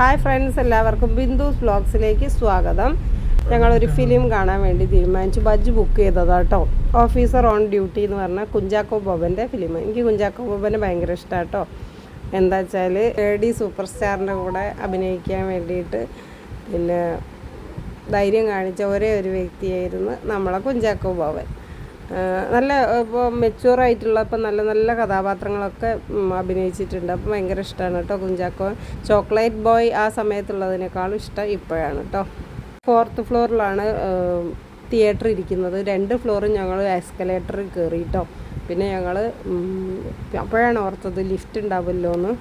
Hi friends എല്ലാവർക്കും ബിന്ദുസ് ബ്ലോഗ്സിലേക്ക് സ്വാഗതം. ഞങ്ങളൊരു ഫിലിം കാണാൻ വേണ്ടി തീരുമാനിച്ചു. ബജ് ബുക്ക് ചെയ്തതാണ് കേട്ടോ ഓഫീസർ ഓൺ ഡ്യൂട്ടി എന്ന് പറഞ്ഞാൽ കുഞ്ചാക്കോ ബോബന്റെ ഫിലിം എനിക്ക് കുഞ്ചാക്കോ ബോബനെ ഭയങ്കര ഇഷ്ടമാണ് കേട്ടോ എന്താ വെച്ചാൽ ലേഡി സൂപ്പർ സ്റ്റാറിന്റെ കൂടെ അഭിനയിക്കാൻ വേണ്ടിയിട്ട് പിന്നെ ധൈര്യം കാണിച്ച ഒരേ ഒരു വ്യക്തിയായിരുന്നു നമ്മളെ കുഞ്ചാക്കോ ബോബൻ. നല്ല ഇപ്പോൾ മെച്ചൂർ ആയിട്ടുള്ള ഇപ്പം നല്ല നല്ല കഥാപാത്രങ്ങളൊക്കെ അഭിനയിച്ചിട്ടുണ്ട്. അപ്പം ഭയങ്കര ഇഷ്ടമാണ് കേട്ടോ കുഞ്ചാക്കോ ചോക്ലേറ്റ് ബോയ് ആ സമയത്തുള്ളതിനേക്കാളും ഇഷ്ടം ഇപ്പോഴാണ് കേട്ടോ. ഫോർത്ത് ഫ്ലോറിലാണ് തിയേറ്റർ ഇരിക്കുന്നത്. രണ്ട് ഫ്ലോറും ഞങ്ങൾ എസ്കലേറ്ററിൽ കയറി കേട്ടോ. പിന്നെ ഞങ്ങൾ അപ്പോഴാണ് ഓർത്തത് ലിഫ്റ്റ് ഉണ്ടാവുമല്ലോ എന്ന്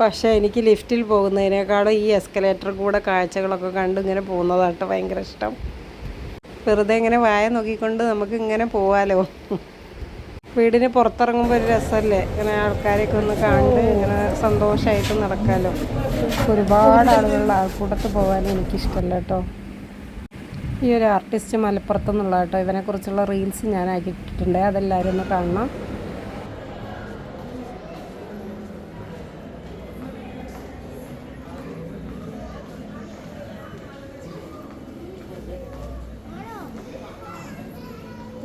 പക്ഷേ എനിക്ക് ലിഫ്റ്റിൽ പോകുന്നതിനേക്കാളും ഈ എസ്കലേറ്റർ കൂടെ കാഴ്ചകളൊക്കെ കണ്ട് ഇങ്ങനെ പോകുന്നതായിട്ട് ഭയങ്കര ഇഷ്ടം. വെറുതെ ഇങ്ങനെ വായ നോക്കിക്കൊണ്ട് നമുക്ക് ഇങ്ങനെ പോവാലോ? വീടിന് പുറത്തിറങ്ങുമ്പോൾ ഒരു രസമല്ലേ ഇങ്ങനെ ആൾക്കാരെയൊക്കെ ഒന്ന് കണ്ട് ഇങ്ങനെ സന്തോഷമായിട്ട് നടക്കാലോ? ഒരുപാട് ആളുകളുടെ ആൾക്കൂട്ടത്ത് പോകാൻ എനിക്കിഷ്ടമല്ല കേട്ടോ. ഈ ഒരു ആർട്ടിസ്റ്റ് മലപ്പുറത്തു നിന്നുള്ള കേട്ടോ. ഇവനെക്കുറിച്ചുള്ള റീൽസ് ഞാൻ ആക്കിയിട്ടുണ്ട് അതെല്ലാവരും ഒന്ന് കാണണം.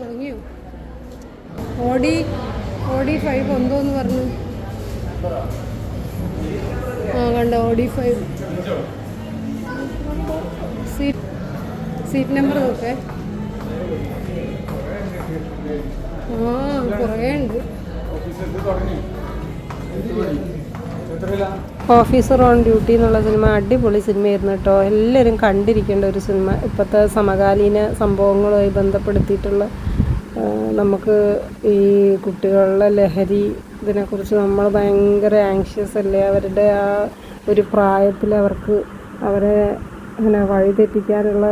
തുടങ്ങിയോ? ഓടി ഓടി ഫൈവ് എന്തോന്ന് പറഞ്ഞു. ആ കണ്ട ഓടി ഫൈവ് സീറ്റ് സീറ്റ് നമ്പർ നോക്കേ. ആ കുറേ ഉണ്ട്. ഓഫീസർ ഓൺ ഡ്യൂട്ടി എന്നുള്ള സിനിമ അടിപൊളി സിനിമയായിരുന്നു കേട്ടോ. എല്ലാവരും കണ്ടിരിക്കേണ്ട ഒരു സിനിമ. ഇപ്പോഴത്തെ സമകാലീന സംഭവങ്ങളുമായി ബന്ധപ്പെടുത്തിയിട്ടുള്ള നമുക്ക് ഈ കുട്ടികളുടെ ലഹരി ഇതിനെക്കുറിച്ച് നമ്മൾ ഭയങ്കര ആങ്ഷ്യസ് അല്ലേ? അവരുടെ ആ ഒരു പ്രായത്തിൽ അവർക്ക് അവരെ അങ്ങനെ വഴിതെറ്റിക്കാനുള്ള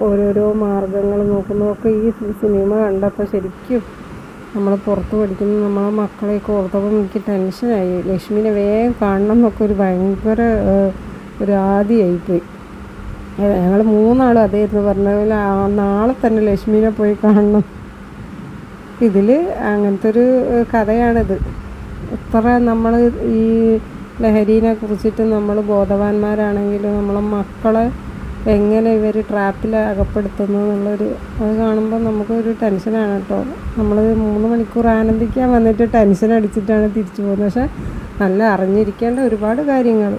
ഓരോരോ മാർഗങ്ങൾ നോക്കുന്നതൊക്കെ ഈ സിനിമ കണ്ടപ്പോൾ ശരിക്കും നമ്മൾ പുറത്ത് പഠിക്കുന്ന നമ്മളെ മക്കളെയൊക്കെ ഓർത്തപ്പോൾ എനിക്ക് ടെൻഷനായി ലക്ഷ്മിനെ വേഗം കാണണം എന്നൊക്കെ ഒരു ഭയങ്കര ഒരു ആദിയായിപ്പോയി ഞങ്ങൾ മൂന്നാളും അതേന്ന് പറഞ്ഞ പോലെ നാളെ തന്നെ ലക്ഷ്മിനെ പോയി കാണണം. ഇതിൽ അങ്ങനത്തെ ഒരു കഥയാണിത്. ഇത്ര നമ്മൾ ഈ ലഹരീനെ കുറിച്ചിട്ട് നമ്മൾ ബോധവാന്മാരാണെങ്കിലും നമ്മളെ മക്കളെ എങ്ങനെ ഇവർ ട്രാപ്പിൽ അകപ്പെടുത്തുന്നു എന്നുള്ളൊരു അത് കാണുമ്പോൾ നമുക്കൊരു ടെൻഷനാണ് കേട്ടോ. നമ്മൾ മൂന്ന് മണിക്കൂർ ആനന്ദിക്കാൻ വന്നിട്ട് ടെൻഷൻ അടിച്ചിട്ടാണ് തിരിച്ചു പോകുന്നത്. പക്ഷേ നല്ല അറിഞ്ഞിരിക്കേണ്ട ഒരുപാട് കാര്യങ്ങൾ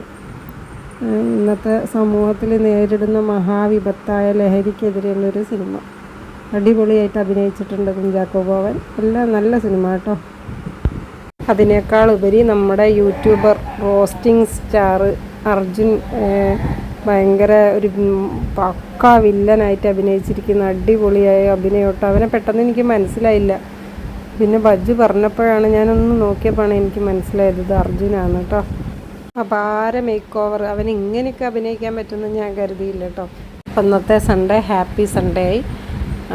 ഇന്നത്തെ സമൂഹത്തിൽ നേരിടുന്ന മഹാവിപത്തായ ലഹരിക്കെതിരെയുള്ളൊരു സിനിമ. അടിപൊളിയായിട്ട് അഭിനയിച്ചിട്ടുണ്ട് കുഞ്ചാക്കോ ബോവൻ എല്ലാം നല്ല സിനിമ കേട്ടോ. അതിനേക്കാൾ ഉപരി നമ്മുടെ യൂട്യൂബർ റോസ്റ്റിംഗ് സ്റ്റാർ അർജുൻ ഭയങ്കര ഒരു പക്ക വില്ലനായിട്ട് അഭിനയിച്ചിരിക്കുന്ന അടിപൊളിയായ അഭിനയോട്ട് അവനെ പെട്ടെന്ന് എനിക്ക് മനസ്സിലായില്ല. പിന്നെ ബജ്ജ് പറഞ്ഞപ്പോഴാണ് ഞാനൊന്ന് നോക്കിയപ്പോഴാണ് എനിക്ക് മനസ്സിലായത് ഇത് അർജുനാണ് കേട്ടോ. അപാര മേക്ക് ഓവർ അവൻ ഇങ്ങനെയൊക്കെ അഭിനയിക്കാൻ പറ്റുമെന്ന് ഞാൻ കരുതിയില്ല കേട്ടോ. അപ്പം ഇന്നത്തെ സൺഡേ ഹാപ്പി സൺഡേ ആയി.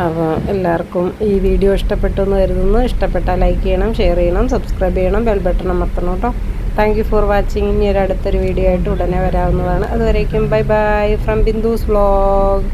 അപ്പോൾ എല്ലാവർക്കും ഈ വീഡിയോ ഇഷ്ടപ്പെട്ടു എന്ന് കരുതുന്നു. ഇഷ്ടപ്പെട്ടാൽ ലൈക്ക് ചെയ്യണം ഷെയർ ചെയ്യണം സബ്സ്ക്രൈബ് ചെയ്യണം ബെൽ ബട്ടൺ അമർത്തണം കേട്ടോ. താങ്ക് യു ഫോർ വാച്ചിങ് ഇനി ഒരു അടുത്തൊരു വീഡിയോ ആയിട്ട് ഉടനെ വരാവുന്നതാണ്. അതുവരേക്കും bye bye from Bindu's vlog